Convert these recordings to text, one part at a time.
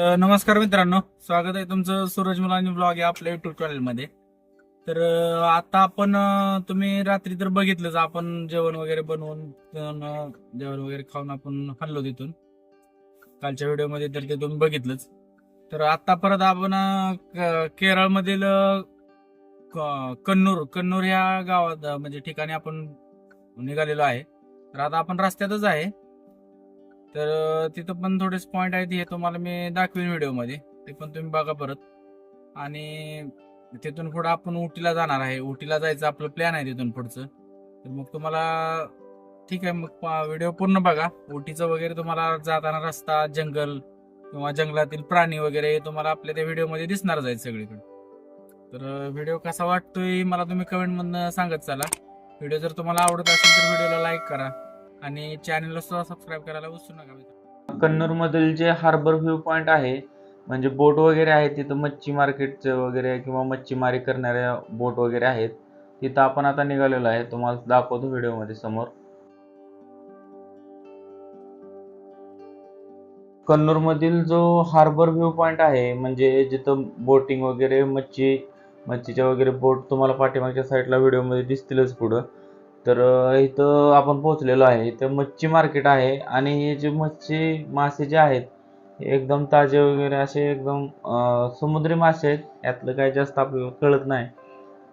नमस्कार मित्रांनो. स्वागत आहे तुमचं सूरज मुलांनी ब्लॉग या आपल्या युट्यूब चॅनलमध्ये तर आता आपण तुम्ही रात्री तर बघितलंच आपण जेवण वगैरे बनवून जेवण वगैरे खाऊन आपण हल्लो तिथून. कालच्या व्हिडिओमध्ये तर ते तुम्ही बघितलंच. तर आता परत आपण क- केरळमधील क- कन्नूर कन्नूर ह्या गावात म्हणजे ठिकाणी आपण निघालेलो आहे. तर आता आपण रस्त्यातच आहे. तर तिथं पण थोडेच पॉईंट आहेत हे तुम्हाला मी दाखवीन व्हिडिओमध्ये. ते पण तुम्ही बघा परत. आणि तिथून पुढं आपण उटीला जाणार आहे. उटीला जायचं आपलं प्लॅन आहे तिथून पुढचं. तर मग तुम्हाला ठीक आहे मग व्हिडिओ पूर्ण बघा. उटीचं वगैरे तुम्हाला जाताना रस्ता जंगल किंवा जंगलातील प्राणी वगैरे हे तुम्हाला आपल्या त्या व्हिडिओमध्ये दिसणार जाईल सगळीकडे. तर व्हिडिओ कसा वाटतोय मला तुम्ही कमेंटमधनं सांगत चला. व्हिडिओ जर तुम्हाला आवडत असेल तर व्हिडिओला लाईक करा. आणि चॅनलला सुद्धा सबस्क्राईब करायला विसरू नका मित्र कन्नूर मधील जे हार्बर व्ह्यू पॉइंट आहे म्हणजे बोट वगैरे आहे तिथं मच्छी मार्केटचं वगैरे किंवा मच्छीमारी करणाऱ्या बोट वगैरे आहेत तिथं आपण आता निघालेलो आहे. तुम्हाला दाखवतो व्हिडिओमध्ये समोर. कन्नूर मधील जो हार्बर व्ह्यू पॉइंट आहे म्हणजे जिथं बोटिंग वगैरे मच्छी मच्छीच्या वगैरे बोट तुम्हाला पाठीमागच्या साईडला व्हिडिओमध्ये दिसतीलच पुढं. तर इथं आपण पोहोचलेलो आहे. इथं मच्छी मार्केट आहे आणि हे जे मच्छी मासे जे आहेत हे एकदम ताजे वगैरे असे एकदम समुद्री मासे आहेत. यातलं काही जास्त आपल्याला कळत नाही.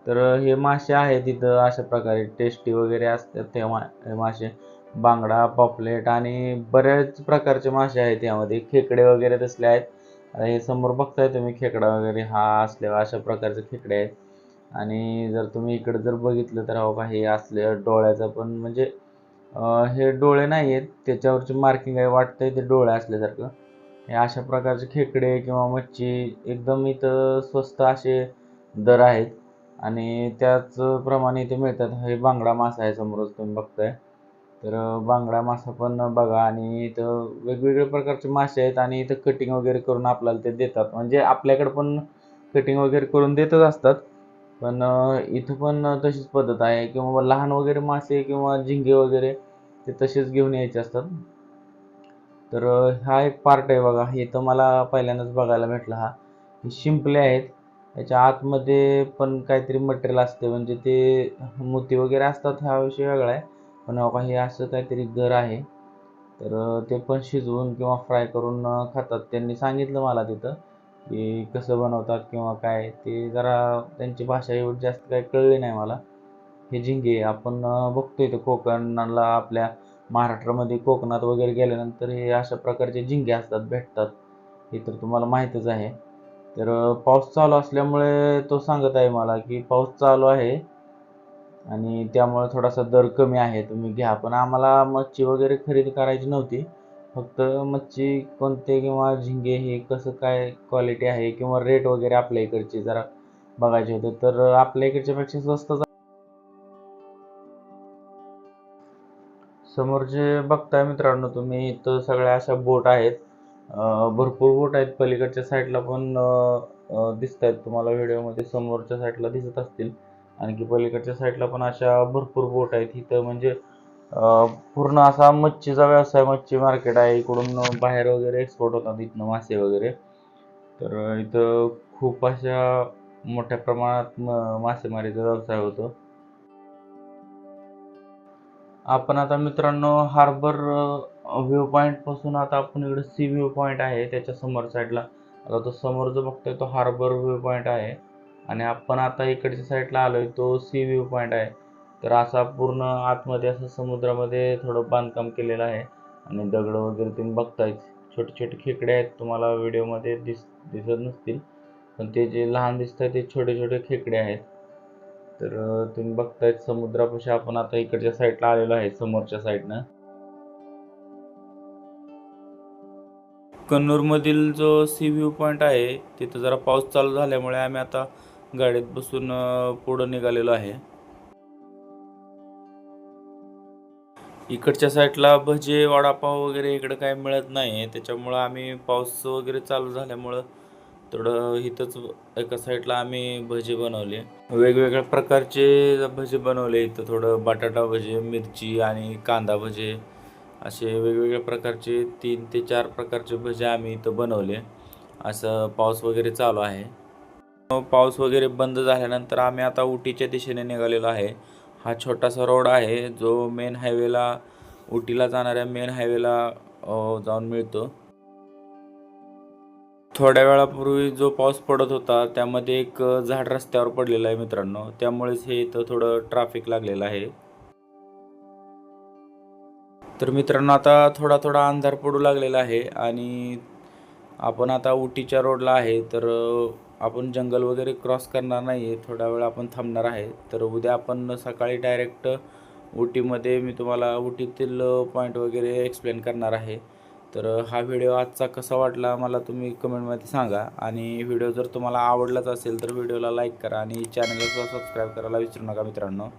तर हे मासे आहेत इथं अशा प्रकारे. टेस्टी वगैरे असतात ते मा मासे. बांगडा पॉपलेट आणि बऱ्याच प्रकारचे मासे आहेत यामध्ये. खेकडे वगैरे तसले आहेत. हे समोर बघताय तुम्ही खेकडा वगैरे हा असले अशा प्रकारचे खेकडे आहेत. आणि जर तुम्ही इकडं जर बघितलं तर हो का हे असले डोळ्याचं पण म्हणजे हे डोळे नाही आहेत त्याच्यावरची मार्किंग आहे वाटतंय ते डोळे असल्यासारखं. हे अशा प्रकारचे खेकडे किंवा मच्छी एकदम इथं स्वस्त असे दर आहेत. आणि त्याचप्रमाणे इथे मिळतात. हे बांगडा मासा आहे समोरच तुम्ही बघताय. तर बांगडा मासा पण बघा. आणि इथं वेगवेगळ्या प्रकारचे मासे आहेत आणि इथं कटिंग वगैरे करून आपल्याला ते देतात. म्हणजे आपल्याकडे पण कटिंग वगैरे करून देतच असतात. पण इथं पण तशीच पद्धत आहे किंवा लहान वगैरे मासे किंवा झिंगे वगैरे ते तसेच घेऊन यायचे असतात. तर हा एक पार्ट आहे बघा. हे तर मला पहिल्यांदाच बघायला भेटलं हा. हे शिंपले आहेत. याच्या आतमध्ये पण काहीतरी मटेरियल असते. म्हणजे ते मोती वगैरे असतात हा विषय वेगळा आहे. पण बाबा हे असं काहीतरी घर आहे. तर ते पण शिजवून किंवा फ्राय करून खातात. त्यांनी सांगितलं मला तिथं. की कसं बनवतात किंवा काय ते जरा त्यांची भाषा एवढी जास्त काही कळली नाही मला. हे झिंगे आपण बघतो इथं कोकणाला आपल्या महाराष्ट्रामध्ये कोकणात वगैरे गेल्यानंतर हे अशा प्रकारचे झिंगे असतात भेटतात. हे तर तुम्हाला माहीतच आहे. तर पाऊस चालू असल्यामुळे तो सांगत आहे मला की पाऊस चालू आहे आणि त्यामुळे थोडासा दर कमी आहे तुम्ही घ्या. पण आम्हाला मच्छी वगैरे खरेदी करायची नव्हती. फक्त मच्छी कोणते किंवा झिंगे हे कसं काय क्वालिटी आहे किंवा रेट वगैरे आपल्या इकडचे जरा बघायचे होते तर आपल्या इकडच्यापेक्षा स्वस्तच समोर जे बघताय मित्रांनो तुम्ही इथं सगळ्या अशा बोट आहेत. भरपूर बोट आहेत. पलीकडच्या साईडला पण दिसत आहेत तुम्हाला व्हिडिओमध्ये. समोरच्या साईडला दिसत असतील. आणखी पलीकडच्या साईडला पण अशा भरपूर बोट आहेत. इथं म्हणजे पूर्ण असा मच्छीचा व्यवसाय मच्छी मार्केट आहे. इकडून बाहेर वगैरे एक्सपोर्ट होतात इथनं मासे वगैरे. तर इथं खूप अशा मोठ्या प्रमाणात मासेमारीचा व्यवसाय होतो. आपण आता मित्रांनो हार्बर व्ह्यू पॉईंटपासून आता आपण इकडे सी व्ह्यू पॉईंट आहे त्याच्यासमोर साईडला आता तो समोर जो बघतोय तो हार्बर व्ह्यू पॉईंट आहे. आणि आपण आता इकडच्या साईडला आलोय तो सी व्ह्यू पॉईंट आहे. तर असा पूर्ण आतमध्ये असं समुद्रामध्ये थोडं बांधकाम केलेलं आहे. आणि दगड वगैरे तुम्ही बघतायच छोटे छोटे खेकडे आहेत तुम्हाला व्हिडिओमध्ये दिस दिसत नसतील. पण ते जे लहान दिसत आहेत ते छोटे छोटे खेकडे आहेत. तर तुम्ही बघतायत समुद्रापाशी आपण आता इकडच्या साईडला आलेलो आहे समोरच्या साईडनं. कन्नूरमधील जो सी व्ह्यू पॉईंट आहे तिथं जरा पाऊस चालू झाल्यामुळे आम्ही आता गाडीत बसून पुढं निघालेलो आहे. इकडच्या साईडला भजे वडापाव वगैरे इकडं काय मिळत नाही त्याच्यामुळं आम्ही पाऊस वगैरे चालू झाल्यामुळं थोडं इथंच एका साईडला आम्ही भजे बनवले. वेगवेगळ्या प्रकारचे भजे बनवले इथं. थोडं बटाटा भजे मिरची आणि कांदा भजे असे वेगवेगळ्या प्रकारचे तीन ते चार प्रकारचे भजे आम्ही इथं बनवले. असं पाऊस वगैरे चालू आहे. पाऊस वगैरे बंद झाल्यानंतर आम्ही आता उटीच्या दिशेने निघालेलो आहे. हा छोटासा रोड आहे जो मेन हायवेला उटीला जाणाऱ्या मेन हायवेला जाऊन मिळतो. थोड्या वेळापूर्वी जो पाऊस पडत होता त्यामध्ये एक झाड रस्त्यावर पडलेलं आहे मित्रांनो. त्यामुळेच हे इथं थोडं ट्रॅफिक लागलेलं आहे. तर मित्रांनो आता थोडा थोडा अंधार पडू लागलेला आहे आणि आपण आता उटीच्या रोडला आहे तर आपण जंगल वगैरे क्रॉस करणार नाही आहे थोडा वेळ आपण थांबणार आहे. तर उद्या आपण सकाळी डायरेक्ट उटीमध्ये मी तुम्हाला उटीतील पॉईंट वगैरे एक्सप्लेन करणार आहे. तर हा व्हिडिओ आजचा कसा वाटला मला तुम्ही कमेंटमध्ये सांगा. आणि व्हिडिओ जर तुम्हाला आवडलाच असेल तर व्हिडिओला लाईक करा आणि चॅनलला सबस्क्राईब करायला विसरू नका मित्रांनो.